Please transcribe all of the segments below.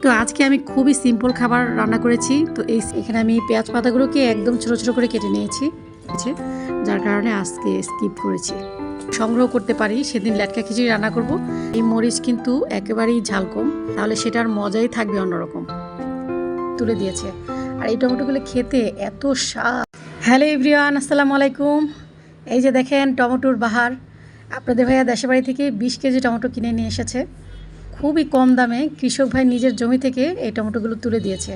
তো আজকে আমি খুবই সিম্পল খাবার রান্না করেছি। তো এই এখানে আমি পেঁয়াজ পাতাগুলোকে একদম ছোটো ছোটো করে কেটে নিয়েছি। যার কারণে আজকে স্কিপ করেছি। সংগ্রহ করতে পারি, সেদিন ল্যাটকা খিচুড়ি রান্না করব। এই মরিচ কিন্তু একেবারেই ঝাল কম, তাহলে সেটার মজাই থাকবে অন্যরকম। তুলে দিয়েছে। আর এই টমেটোগুলো খেতে এত স্বাদ। হ্যালো এভরিওয়ান, আসসালামু আলাইকুম। এই যে দেখেন টমেটোর বাহার। আপনাদের ভাইয়া দেশের বাড়ি থেকে বিশ কেজি টমেটো কিনে নিয়ে এসেছে। খুবই কম দামে কৃষক ভাই নিজের জমি থেকে এই টমেটোগুলো তুলে দিয়েছে।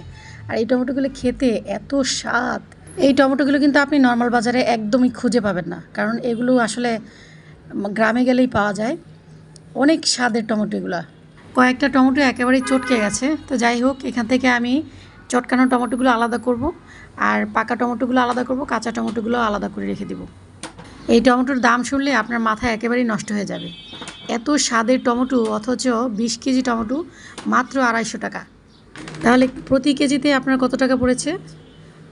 আর এই টমেটোগুলো খেতে এত স্বাদ। এই টমেটোগুলো কিন্তু আপনি নর্মাল বাজারে একদমই খুঁজে পাবেন না। কারণ এগুলো আসলে গ্রামে গেলেই পাওয়া যায়। অনেক স্বাদের টমেটো এগুলো। কয়েকটা টমেটো একেবারেই চটকে গেছে। তো যাই হোক, এখান থেকে আমি চটকানো টমেটোগুলো আলাদা করব আর পাকা টমেটোগুলো আলাদা করব, কাঁচা টমেটোগুলো আলাদা করে রেখে দিব। এই টমেটোর দাম শুনলে আপনার মাথা একেবারেই নষ্ট হয়ে যাবে। এত স্বাদের টমেটো অথচ বিশ কেজি টমেটো মাত্র আড়াইশো টাকা। তাহলে প্রতি কেজিতে আপনার কত টাকা পড়েছে?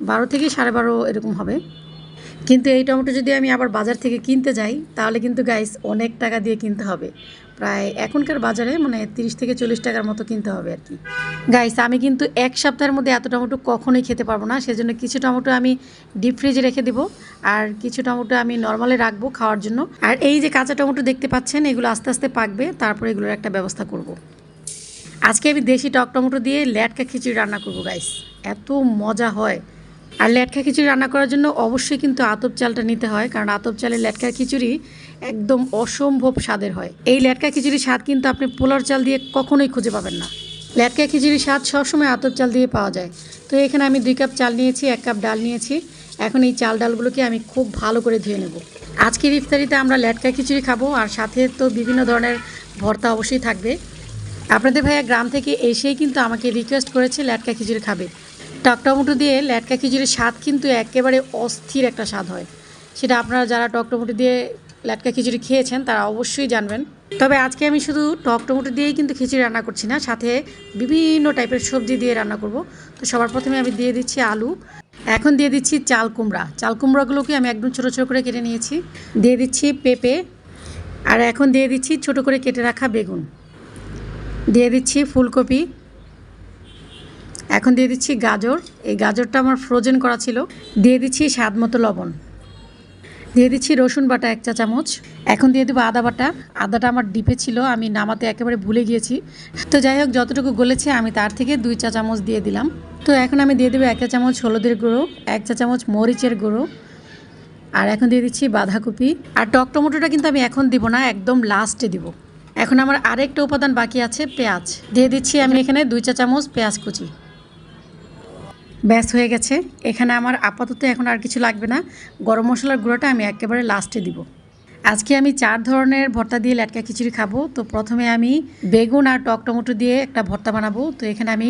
বারো থেকে সাড়ে বারো এরকম হবে। কিন্তু এই টমেটো যদি আমি আবার বাজার থেকে কিনতে যাই, তাহলে কিন্তু গাইস অনেক টাকা দিয়ে কিনতে হবে। প্রায় এখনকার বাজারে মানে তিরিশ থেকে চল্লিশ টাকার মতো কিনতে হবে আর কি। গাইস আমি কিন্তু এক সপ্তাহের মধ্যে এত টমেটো কখনোই খেতে পারব না, সেজন্য কিছু টমেটো আমি ডিপ ফ্রিজে রেখে দিব, আর কিছু টমেটো আমি নর্মালে রাখব খাওয়ার জন্য। আর এই যে কাঁচা টমেটো দেখতে পাচ্ছেন, এগুলো আস্তে আস্তে পাকবে, তারপর এগুলোর একটা ব্যবস্থা করব। আজকে আমি দেশি টক টমেটো দিয়ে ল্যাটকা খিচুড়ি রান্না করব গাইস এত মজা হয়। আর ল্যাটকা খিচুড়ি রান্না করার জন্য অবশ্যই কিন্তু আতপ চালটা নিতে হয়, কারণ আতপ চালের ল্যাটকা খিচুড়ি একদম অসম্ভব স্বাদের হয়। এই ল্যাটকা খিচুড়ির স্বাদ কিন্তু আপনি পোলার চাল দিয়ে কখনোই খুঁজে পাবেন না। ল্যাটকা খিচুড়ির স্বাদ সবসময় আতপ চাল দিয়ে পাওয়া যায়। তো এখানে আমি দুই কাপ চাল নিয়েছি, এক কাপ ডাল নিয়েছি। এখন এই চাল ডালগুলোকে আমি খুব ভালো করে ধুয়ে নেব। আজকের ইফতারিতে আমরা ল্যাটকা খিচুড়ি খাব, আর সাথে তো বিভিন্ন ধরনের ভর্তা অবশ্যই থাকবে। আপনাদের ভাইয়া গ্রাম থেকে এসেই কিন্তু আমাকে রিকোয়েস্ট করেছে ল্যাটকা খিচুড়ি খাবে। টক টমেটো দিয়ে ল্যাটকা খিচুড়ির স্বাদ কিন্তু একেবারে অস্থির একটা স্বাদ হয়। সেটা আপনারা যারা টক টমেটো দিয়ে ল্যাটকা খিচুড়ি খেয়েছেন, তারা অবশ্যই জানবেন। তবে আজকে আমি শুধু টক টমেটো দিয়েই কিন্তু খিচুড়ি রান্না করছি না, সাথে বিভিন্ন টাইপের সবজি দিয়ে রান্না করব। তো সবার প্রথমে আমি দিয়ে দিচ্ছি আলু। এখন দিয়ে দিচ্ছি চাল কুমড়া। চাল কুমড়াগুলোকে আমি একদম ছোটো ছোটো করে কেটে নিয়েছি। দিয়ে দিচ্ছি পেঁপে। আর এখন দিয়ে দিচ্ছি ছোটো করে কেটে রাখা বেগুন। দিয়ে দিচ্ছি ফুলকপি। এখন দিয়ে দিচ্ছি গাজর। এই গাজরটা আমার ফ্রোজেন করা ছিল। দিয়ে দিচ্ছি স্বাদ মতো লবণ। দিয়ে দিচ্ছি রসুন বাটা এক চা চামচ। এখন দিয়ে দেবো আদা বাটা। আদাটা আমার ডিপে ছিল, আমি নামাতে একেবারে ভুলে গিয়েছি। তো যাই হোক, যতটুকু গলেছে, আমি তার থেকে দুই চা চামচ দিয়ে দিলাম। তো এখন আমি দিয়ে দেবো এক চা চামচ হলুদের গুঁড়ো, এক চা চামচ মরিচের গুঁড়ো। আর এখন দিয়ে দিচ্ছি বাঁধাকপি। আর টক টমেটোটা কিন্তু আমি এখন দিব না, একদম লাস্টে দিব। এখন আমার আরেকটা উপাদান বাকি আছে, পেঁয়াজ। দিয়ে দিচ্ছি আমি এখানে দুই চা চামচ পেঁয়াজ কুচি। ব্যাস হয়ে গেছে। এখানে আমার আপাতত এখন আর কিছু লাগবে না। গরম মশলার গুঁড়োটা আমি একেবারে লাস্টে দিব। আজকে আমি চার ধরনের ভর্তা দিয়ে ল্যাটকা খিচুড়ি খাব। তো প্রথমে আমি বেগুন আর টক টমেটো দিয়ে একটা ভর্তা বানাবো। তো এখানে আমি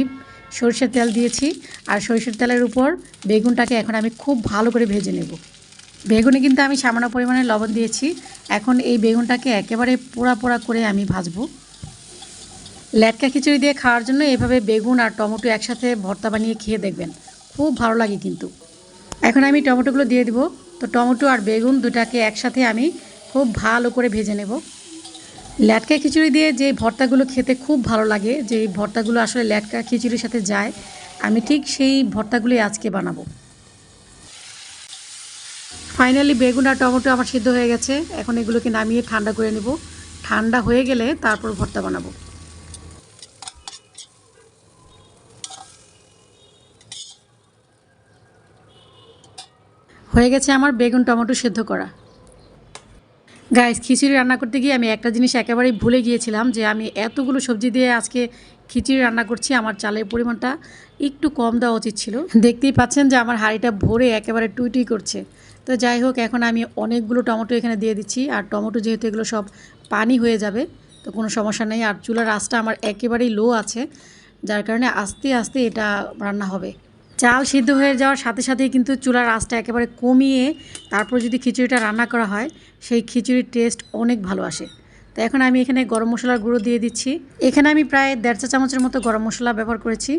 সরিষার তেল দিয়েছি। আর সরিষার তেলের উপর বেগুনটাকে এখন আমি খুব ভালো করে ভেজে নেব। বেগুনে কিন্তু আমি সামান্য পরিমাণে লবণ দিয়েছি। এখন এই বেগুনটাকে একেবারে পোড়া পোড়া করে আমি ভাজবো। ল্যাটকা খিচুড়ি দিয়ে খাওয়ার জন্য এভাবে বেগুন আর টমেটো একসাথে ভর্তা বানিয়ে খেয়ে দেখবেন। খুব ভালো লাগে কিন্তু। এখন আমি টমেটোগুলো দিয়ে দিব। তো টমেটো আর বেগুন দুটাকে একসাথে আমি খুব ভালো করে ভেজে নেব। ল্যাটকা খিচুড়ি দিয়ে যে ভর্তাগুলো খেতে খুব ভালো লাগে, যে ভর্তাগুলো আসলে ল্যাটকা খিচুড়ির সাথে যায়, আমি ঠিক সেই ভর্তাগুলোই আজকে বানাবো। ফাইনালি বেগুন আর টমেটো আমার সিদ্ধ হয়ে গেছে। এখন এগুলোকে নামিয়ে ঠান্ডা করে নেব। ঠান্ডা হয়ে গেলে তারপর ভর্তা বানাবো। হয়ে গেছে আমার বেগুন টমেটো সেদ্ধ করা। গাইস খিচুড়ি রান্না করতে গিয়ে আমি একটা জিনিস একেবারেই ভুলে গিয়েছিলাম যে আমি এতগুলো সবজি দিয়ে আজকে খিচুড়ি রান্না করছি, আমার চালের পরিমাণটা একটু কম দেওয়া উচিত ছিল। দেখতেই পাচ্ছেন যে আমার হাঁড়িটা ভরে একেবারে টুই টুই করছে। তো যাই হোক, এখন আমি অনেকগুলো টমেটো এখানে দিয়ে দিচ্ছি, আর টমেটো যেহেতু এগুলো সব পানি হয়ে যাবে, তো কোনো সমস্যা নেই। আর চুলার আঁচটা আমার একেবারেই লো আছে, যার কারণে আস্তে আস্তে এটা রান্না হবে। চাল সিদ্ধ হয়ে যাওয়ার সাথে সাথেই কিন্তু চুলার আঁচটা একেবারে কমিয়ে তারপর যদি খিচুড়িটা রান্না করা হয়, সেই খিচুড়ির টেস্ট অনেক ভালো আসে। তো এখন আমি এখানে গরম মশলার গুঁড়ো দিয়ে দিচ্ছি। এখানে আমি প্রায় দেড় চা চামচের মতো গরম মশলা ব্যবহার করেছি।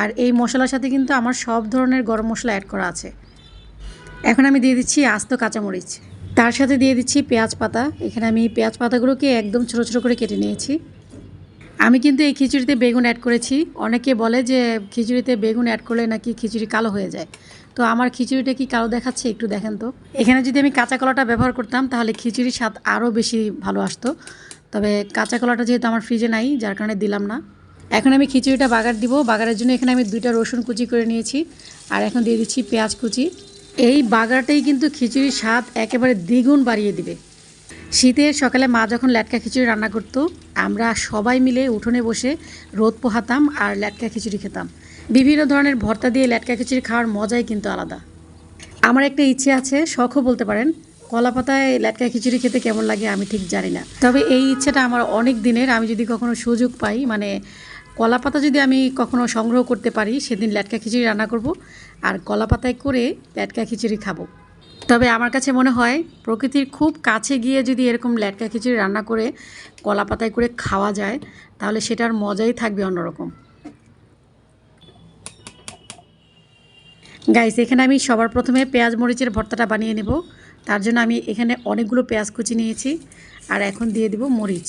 আর এই মশলার সাথে কিন্তু আমার সব ধরনের গরম মশলা অ্যাড করা আছে। এখন আমি দিয়ে দিচ্ছি আস্ত কাঁচামরিচ। তার সাথে দিয়ে দিচ্ছি পেঁয়াজ পাতা। এখানে আমি পেঁয়াজ পাতাগুলোকে একদম ছোটো ছোটো করে কেটে নিয়েছি। আমি কিন্তু এই খিচুড়িতে বেগুন অ্যাড করেছি। অনেকে বলে যে খিচুড়িতে বেগুন অ্যাড করলে নাকি খিচুড়ি কালো হয়ে যায়। তো আমার খিচুড়িটা কি কালো দেখাচ্ছে একটু দেখেন তো। এখানে যদি আমি কাঁচা কলাটা ব্যবহার করতাম, তাহলে খিচুড়ির স্বাদ আরও বেশি ভালো আসতো। তবে কাঁচা কলাটা যেহেতু আমার ফ্রিজে নাই, যার কারণে দিলাম না। এখন আমি খিচুড়িটা বাগার দিব। বাগারের জন্য এখানে আমি দুইটা রসুন কুচি করে নিয়েছি। আর এখন দিয়ে দিচ্ছি পেঁয়াজ কুচি। এই বাগারটাই কিন্তু খিচুড়ির স্বাদ একেবারে দ্বিগুণ বাড়িয়ে দিবে। শীতের সকালে মা যখন ল্যাটকা খিচুড়ি রান্না করতো, আমরা সবাই মিলে উঠোনে বসে রোদ পোহাতাম আর ল্যাটকা খিচুড়ি খেতাম। বিভিন্ন ধরনের ভর্তা দিয়ে ল্যাটকা খিচুড়ি খাওয়ার মজাই কিন্তু আলাদা। আমার একটা ইচ্ছে আছে, শখও বলতে পারেন কলা পাতায় ল্যাটকা খিচুড়ি খেতে কেমন লাগে আমি ঠিক জানি না। তবে এই ইচ্ছেটা আমার অনেক দিনের, আমি যদি কখনো সুযোগ পাই মানে কলা পাতা যদি আমি কখনো সংগ্রহ করতে পারি, সেদিন ল্যাটকা খিচুড়ি রান্না করব আর কলা পাতায় করে ল্যাটকা খিচুড়ি খাব। তবে আমার কাছে মনে হয় প্রকৃতির খুব কাছে গিয়ে যদি এরকম ল্যাটকা খিচুড়ি রান্না করে, কলা পাতায় করে খাওয়া যায়, তাহলে সেটার মজাই থাকবে অন্যরকম। গাইস এখানে আমি সবার প্রথমে পেঁয়াজ মরিচের ভর্তাটা বানিয়ে নেব। তার জন্য আমি এখানে অনেকগুলো পেঁয়াজ কুচি নিয়েছি আর এখন দিয়ে দিব মরিচ।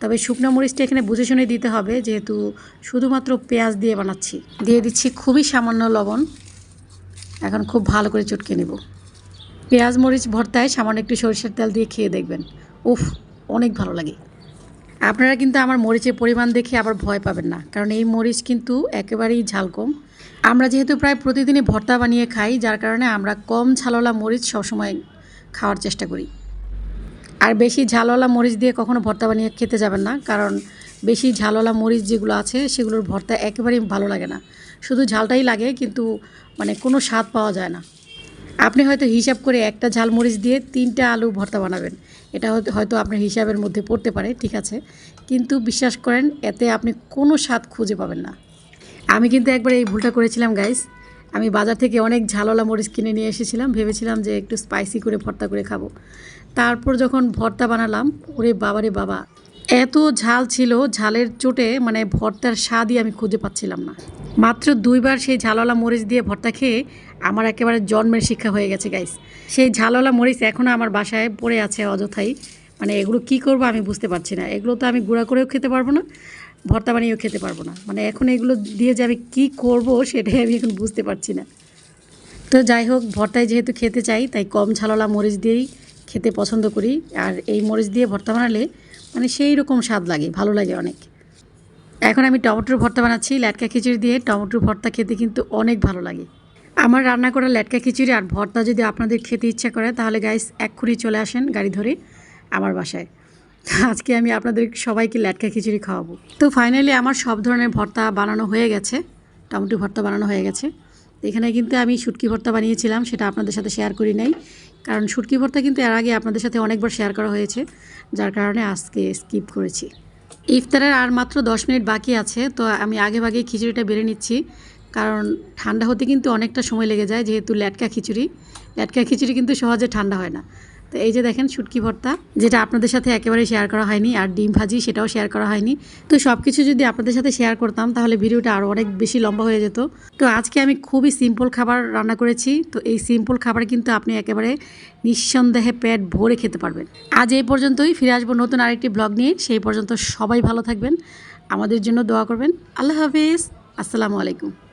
তবে শুকনো মরিচটা এখানে বুঝে শুনে দিতে হবে, যেহেতু শুধুমাত্র পেঁয়াজ দিয়ে বানাচ্ছি। দিয়ে দিচ্ছি খুবই সামান্য লবণ। এখন খুব ভালো করে চটকে নেব। পেঁয়াজ মরিচ, ভর্তায় সামান্য একটু সরিষার তেল দিয়ে খেয়ে দেখবেন। উফ, অনেক ভালো লাগে। আপনারা কিন্তু আমার মরিচের পরিমাণ দেখে আবার ভয় পাবেন না, কারণ এই মরিচ কিন্তু একেবারেই ঝাল কম। আমরা যেহেতু প্রায় প্রতিদিনই ভর্তা বানিয়ে খাই, যার কারণে আমরা কম ঝালওয়ালা মরিচ সবসময় খাওয়ার চেষ্টা করি। আর বেশি ঝালওয়ালা মরিচ দিয়ে কখনো ভর্তা বানিয়ে খেতে যাবেন না, কারণ বেশি ঝালওয়ালা মরিচ যেগুলো আছে, সেগুলোর ভর্তা একেবারেই ভালো লাগে না। শুধু ঝালটাই লাগে, কিন্তু মানে কোনো স্বাদ পাওয়া যায় না। আপনি হয়তো হিসাব করে একটা ঝাল মরিচ দিয়ে তিনটা আলু ভর্তা বানাবেন। এটা হয়তো হয়তো আপনার হিসাবের মধ্যে পড়তে পারে, ঠিক আছে? কিন্তু বিশ্বাস করেন, এতে আপনি কোনো স্বাদ খুঁজে পাবেন না। আমি কিন্তু একবার এই ভুলটা করেছিলাম গাইস আমি বাজার থেকে অনেক ঝালওয়ালা মরিচ কিনে নিয়ে এসেছিলাম, ভেবেছিলাম যে একটু স্পাইসি করে ভর্তা করে খাব। তারপর যখন ভর্তা বানালাম, ওরে বাবারে বাবা, এত ঝাল ছিল, ঝালের চোটে মানে ভর্তার স্বাদই আমি খুঁজে পাচ্ছিলাম না। মাত্র দুইবার সেই ঝালওয়ালা মরিচ দিয়ে ভর্তা খেয়ে আমার একেবারে জন্মের শিক্ষা হয়ে গেছে গাইস সেই ঝালওয়ালা মরিচ এখনও আমার বাসায় পড়ে আছে অযথাই। মানে এগুলো কি করব আমি বুঝতে পারছি না। এগুলো তো আমি গুঁড়া করেও খেতে পারব না, ভর্তা বানিয়েও খেতে পারব না। মানে এখন এগুলো দিয়ে যে আমি কী করব সেটাই আমি এখন বুঝতে পারছি না। তো যাই হোক, ভর্তায় যেহেতু খেতে চাই, তাই কম ঝালওয়ালা মরিচ দিয়েই খেতে পছন্দ করি। আর এই মরিচ দিয়ে ভর্তা বানালে মানে সেই রকম স্বাদ লাগে, ভালো লাগে অনেক। এখন আমি টমেটোর ভর্তা বানাচ্ছি, ল্যাটকা খিচুড়ি দিয়ে। টমেটোর ভর্তা খেতে কিন্তু অনেক ভালো লাগে। আমার রান্না করা ল্যাটকা খিচুড়ি আর ভর্তা যদি আপনাদের খেতে ইচ্ছা করে, তাহলে গাইস এক্ষুনি চলে আসেন গাড়ি ধরে আমার বাসায়। আজকে আমি আপনাদের সবাইকে ল্যাটকা খিচুড়ি খাওয়াবো। তো ফাইনালি আমার সব ধরনের ভর্তা বানানো হয়ে গেছে, টমেটো ভর্তা বানানো হয়ে গেছে। এখানে কিন্তু আমি শুটকি ভর্তা বানিয়েছিলাম, সেটা আপনাদের সাথে শেয়ার করি নাই। কারণ শুটকি ভর্তা কিন্তু এর আগে আপনাদের সাথে অনেকবার শেয়ার করা হয়েছে, যার কারণে আজকে স্কিপ করেছি। ইফতারের আর মাত্র দশ মিনিট বাকি আছে, তো আমি আগে ভাগে খিচুড়িটা বেড়ে নিচ্ছি। কারণ ঠান্ডা হতে কিন্তু অনেকটা সময় লেগে যায়, যেহেতু ল্যাটকা খিচুড়ি। ল্যাটকা খিচুড়ি কিন্তু সহজে ঠান্ডা হয় না। তো এই যে দেখেন শুটকি ভর্তা, যেটা আপনাদের সাথে একেবারে শেয়ার করা হয়নি, আর ডিম ভাজি সেটাও শেয়ার করা হয়নি। তো সব কিছু যদি আপনাদের সাথে শেয়ার করতাম, তাহলে ভিডিওটা আরও অনেক বেশি লম্বা হয়ে যেত। তো আজকে আমি খুবই সিম্পল খাবার রান্না করেছি। তো এই সিম্পল খাবার কিন্তু আপনি একেবারে নিঃসন্দেহে পেট ভরে খেতে পারবেন। আজ এই পর্যন্তই, ফিরে আসব নতুন আরেকটি ব্লগ নিয়ে। সেই পর্যন্ত সবাই ভালো থাকবেন। আমাদের জন্য দোয়া করবেন। আল্লাহ হাফিজ। আসসালামু আলাইকুম।